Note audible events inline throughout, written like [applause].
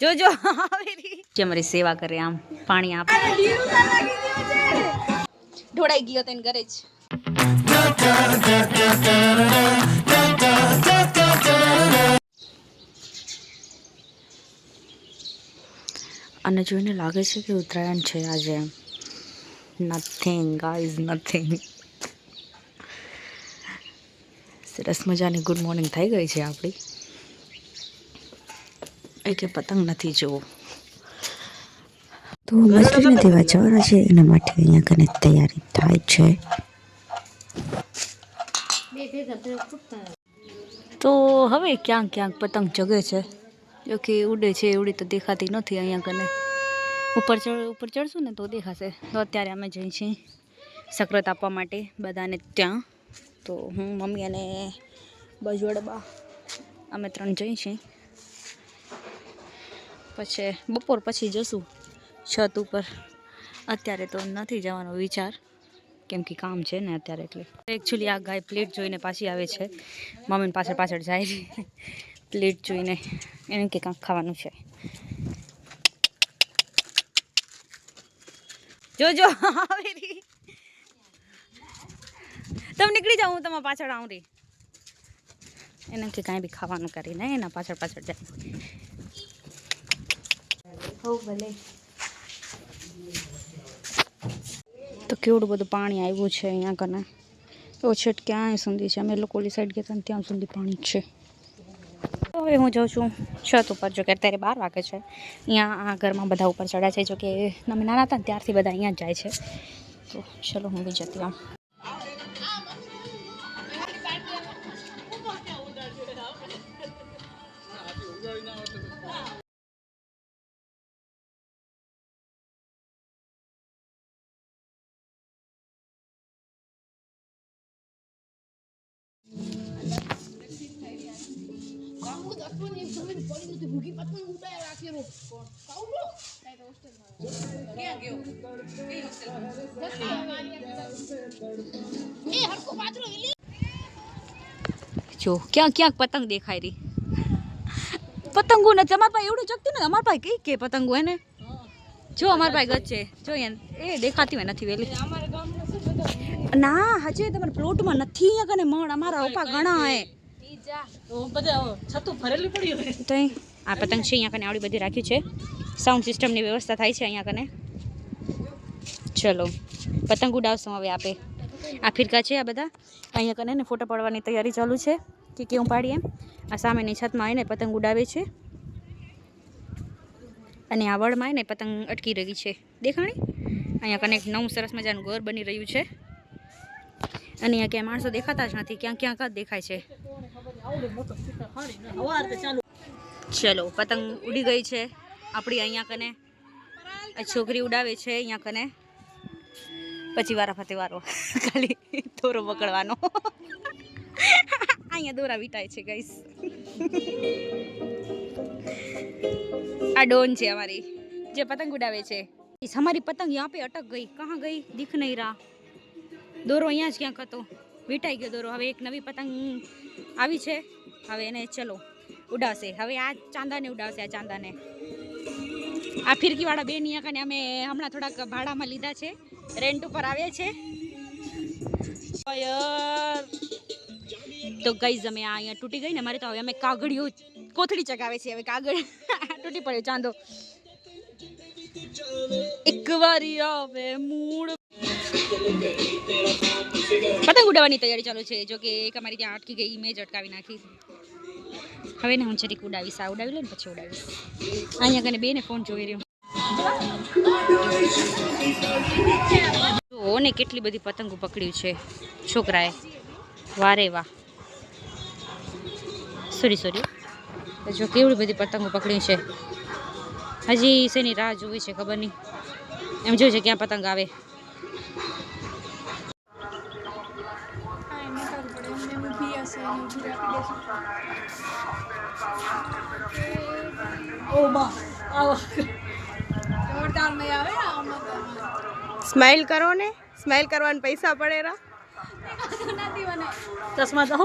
જોજો જે અમારી સેવા કરે આમ પાણી આપે. ઢોળાઈ ગયો તેને ઘરે જ. અને જોઈને લાગે છે કે ઉત્તરાયણ છે આજે. નથિંગ ગાઈઝ નથિંગ સરસ મજાની ગુડ મોર્નિંગ થઈ ગઈ છે આપણી. એ કે પતંગ નથી જોવો. તો મસ્તીને દેવા જવાના છે? એના માટે અહીંયા કને તૈયારી થાય છે. તો હવે ક્યાંક ક્યાંક પતંગ જગે છે. જો કે ઉડે છે એવડી તો દેખાતી નથી અહીંયા કને. ઉપર ચડ ઉપર ચડશું ને તો દેખાશે. તો અત્યારે અમે જઈએ છીએ. સક્રત આપવા માટે બધાને ત્યાં. તો હું, મમ્મી અને બજવડબા અમે ત્રણ જઈ છીએ. પછી બપોર પછી જશું છત ઉપર. અત્યારે તો નથી જવાનો વિચાર, કેમ કે કામ છે ને અત્યારે એટલે. એકચ્યુઅલી આ ગાય પ્લેટ જોઈને પાછી આવે છે. મમ્મીને પાછળ પાછળ જાય પ્લેટ જોઈને એને કે કાંક ખાવાનું છે. જોજો, [laughs] આવી રી તમે નીકળી જાઓ હું તમારા પાછળ આવું રી એને કે કાંઈ બી ખાવાનું કરીને એના પાછળ પાછળ જાય. હો ભલે. તો કેવડું બધું પાણી આવ્યું છે અહીંયા કને તો છેટ ક્યાંય સુધી છે? અમે લોકો ઓલી સાઈડ ગયા હતા ને ત્યાં સુધી પાણી જ છે. તો હવે હું જાઉં છું છત ઉપર જો કે અત્યારે બાર વાગે છે. અહીંયા આ ઘરમાં બધા ઉપર ચડ્યા છે જો કે અમે નાના હતા ને ત્યારથી બધા અહીંયા જ જાય છે. તો ચલો હું બી જતી આવું. જો ક્યાં ક્યાંક પતંગ દેખાય રહી પતંગો ને અમારા પાસે એવડું જગતું ને અમારા પાસે કઈ કે પતંગો એને જો અમારા પાસે ગત છે જો અહીંયા એ દેખાતી હોય નથી વેલી ના હજે તમારા પ્લોટમાં નથી અહીંયા કને મણ અમારા ઉપા ઘણા હે આ પતંગ છે, અહીંયા કને આવડી બધી રાખ્યું છે. સાઉન્ડ સિસ્ટમની વ્યવસ્થા થાય છે અહીંયા કને. ચલો, પતંગ ઉડાવશું હવે આપે. આ ફિરકા છે આ બધા. અહીંયા કને ને ફોટો પાડવાની તૈયારી ચાલુ છે. કે કેવું પાડીએ આ સામેની છતમાં આવીને પતંગ ઉડાવે છે. અને આ વળમાં આવીને પતંગ અટકી રહી છે. દેખાણી? અહીંયા કને એક નવું સરસ મજાનું ઘર બની રહ્યું છે. અને અહીંયા ક્યાંય માણસો દેખાતા જ નથી. ક્યાંક ક્યાંક જ દેખાય છે. ચલો, પતંગ ઉડી ગઈ છે. આપણી અહીંયા કને છોકરી ઉડાવે છે અહીંયા કને. પછી વારા ફતે વારો. ખાલી દોરો પકડવાનો. અહીંયા દોરા વિટાય છે ગઈસ આ ડોન છે અમારી, જે પતંગ ઉડાવે છે. અમારી પતંગ યહાં પે અટક ગઈ. કહાં ગઈ? દીખ નહીં રા. દોરો અહીંયા જ ક્યાંક હતો. વીટાઈ ગયો દોરો હવે એક નવી પતંગ આવી છે. હવે એને ચલો ઉડાવશે હવે આ ચાંદાને ઉડાવશે આ ચાંદાને. આ ફિરકીવાળા બેન અહીંયા કને અમે હમણાં થોડાક ભાડામાં લીધા છે. રેન્ટ ઉપર આવ્યા છે. તો ગઈ અમે આ અહીંયા તૂટી ગઈ ને, મારે તો હવે અમે કાગળીઓ કોથળી ચગાવે છે. હવે કાગળ [laughs] તૂટી પડ્યો ચાંદો. એક વારી આવે મૂળ પતંગ ઉડાવવાની તૈયારી ચાલુ છે. જો કે એક અમારી ત્યાં અટકી ગઈ મેં અટકાવી નાખી. હવે ને હું જરીક ઉડાવીશ. આ ઉડાવી લે ને પછી ઉડાવીશ. અહીંયા કને બેને ફોન જોઈ રહ્યો. જો ને કેટલી બધી પતંગો પકડ્યું છે. છોકરાએ. વારે વાહ. સોરી સોરી જો કેવડી બધી પતંગો પકડી છે. હજી શેની રાહ જોવી છે ખબર નહીં. એમ જોયું છે ક્યાં પતંગ આવે. સ્માઈલ કરો ને સ્માઈલ કરવાના પૈસા પડેરા ચશ્મા તો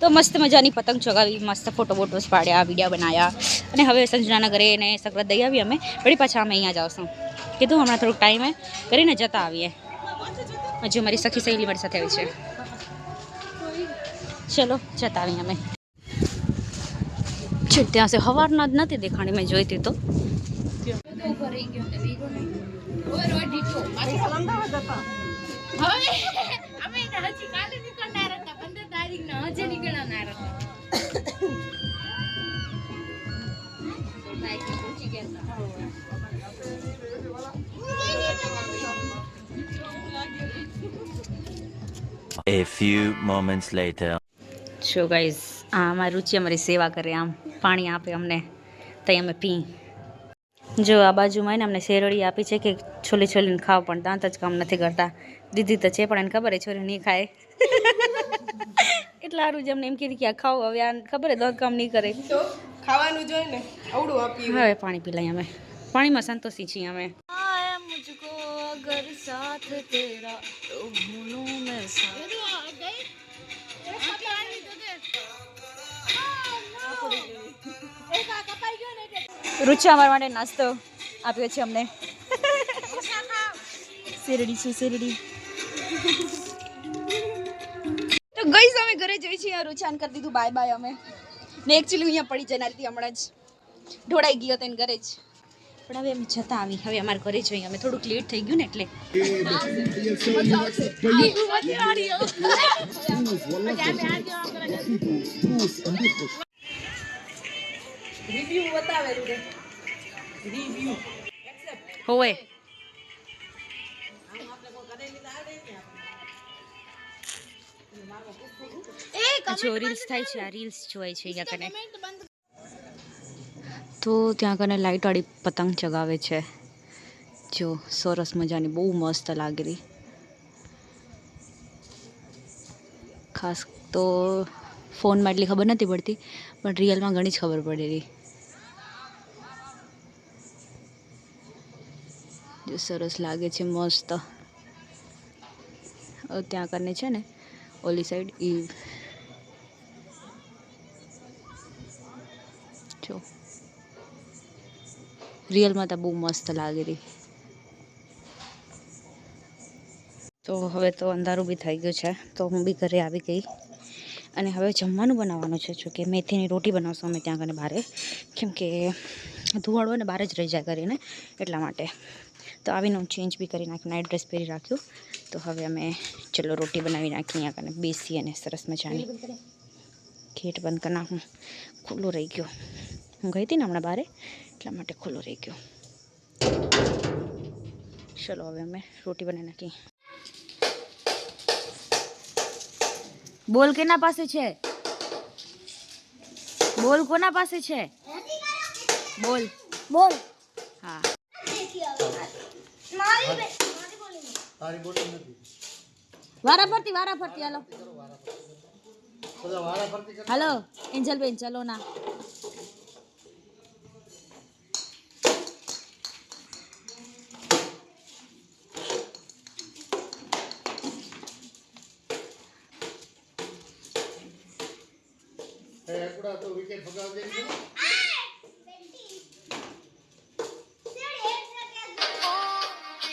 તો મસ્ત મજાની પતંગ ચગાવી, મસ્ત ફોટો ફોટોસ પાડ્યા વીડિયો બનાવ્યા અને હવે સંજનાના ઘરે એને સકરત દઈ આવી અમે. વળી પાછા અમે અહીંયા જાવશું કીધું હમણાં થોડુંક ટાઈમે કરીને જતા આવીએ. હજુ મારી સખી સહેલી મારી સાથે આવી છે. ચલો જતા આવીએ અમે. છે ત્યાં છે સવારના જ નથી દેખાણી મેં જોઈતી તો. A few moments later. So guys આ અમારી રુચિ અમારી સેવા કરે આમ. પાણી આપે અમને તઈ અમે પી. જો આ બાજુમાં એને અમને શેરડી આપી છે કે છોલી છોલીને ખાવ પણ દાંત જ કામ નથી કરતા. દીધી તો છે પણ એને ખબર છે છોરી નહીં ખાય. એટલે સારું જ અમને એમ કીધી કે આ ખાવ હવે આ ખબર દાંત કામ નહીં કરે. ખાવાનું જોઈએ ને આવડું આપી હવે પાણી પી લઈએ અમે. પાણીમાં સંતોષી છીએ અમે. मुझको अगर साथ રુચિ અમારા માટે નાસ્તો આપ્યો છે અમને. શેરડી છે, શેરડી. તો ગઈ અમે ઘરે જઈ છીએ, રૂચાન કરી દીધું, બાય બાય અમે. ને એકચ્યુઅલી અહીંયા પડી જનારી હતી હમણાં જ ઢોળાઈ ગયો તેને ઘરે જ. પણ હવે અમે જતા આવી, હવે અમારે ઘરે જઈએ અમે થોડુંક લેટ થઈ ગયું ને એટલે. રિવ્યુ બતાવેલું છે. રિવ્યુ હોવે. જો રીલ્સ થાય છે આ રીલ્સ જોવાય છે અહીંયા કને. તો ત્યાં કને લાઇટવાળી પતંગ ચગાવે છે. જો સરસ મજાની બહુ મસ્ત લાગેલી રહી. ખાસ તો ફોનમાં એટલી ખબર નથી પડતી, પણ રિયલમાં ઘણી જ ખબર પડી રહી જો સરસ લાગે છે, મસ્ત. ત્યાં કરીને છે ને, ઓલી સાઈડ ઈ. જો. રિયલમાં તો બહુ મસ્ત લાગી રહી તો હવે તો અંધારું બી થઈ ગયું છે, તો હું બી ઘરે આવી ગઈ. અને હવે જમવાનું બનાવવાનું છે જો કે મેથીની રોટી બનાવશું અમે ત્યાં કને બહારે કેમ કે ધુવાડો અને બહાર જ રહી જાય કરીને એટલા માટે. તો આવીને હું ચેન્જ બી કરી નાખી નાઇટ ડ્રેસ પહેરી રાખ્યું. તો હવે અમે ચલો રોટી બનાવી નાખી ત્યાં કને બેસી અને સરસ મજાની ગેટ બંધ કરી નાખું. ખુલ્લું રહી ગયો. હું ગઈ હતી ને હમણાં બારે, એટલા માટે ખુલ્લું રહી ગયું. ચલો હવે અમે રોટી બનાવી નાખી બોલ કેના પાસે છે? બોલ કોના પાસે છે? બોલ. બોલ. હા. વારા ફરતી વારા ફરતી હાલો. હાલો એન્જલ બેન ચલો ના.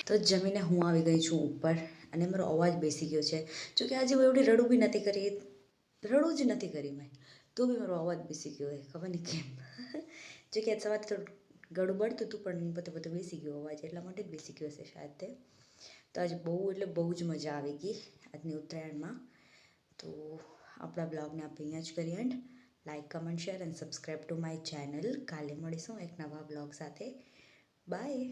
તો જમીને હું આવી ગઈ છું ઉપર અને મારો અવાજ બેસી ગયો છે. જો કે આજે હું એવડી રડું બી નથી કરી. રડું જ નથી કરી મેં. તો બી મારો અવાજ બેસી ગયો હોય ખબર નહીં કેમ. જો કે આજ સવારે તો ગડબડતું હતું પણ બધું બધું બેસી ગયો અવાજ. એટલા માટે જ બેસી ગયો હશે શાયદ તે. તો આજે બહુ, એટલે બહુ જ મજા આવી ગઈ આજની ઉત્તરાયણમાં. તો આપણા બ્લોગને આપણે અહીંયા જ કરીએ and like comment share and subscribe to my channel કાલે મળીશું એક નવા બ્લોગ સાથે બાય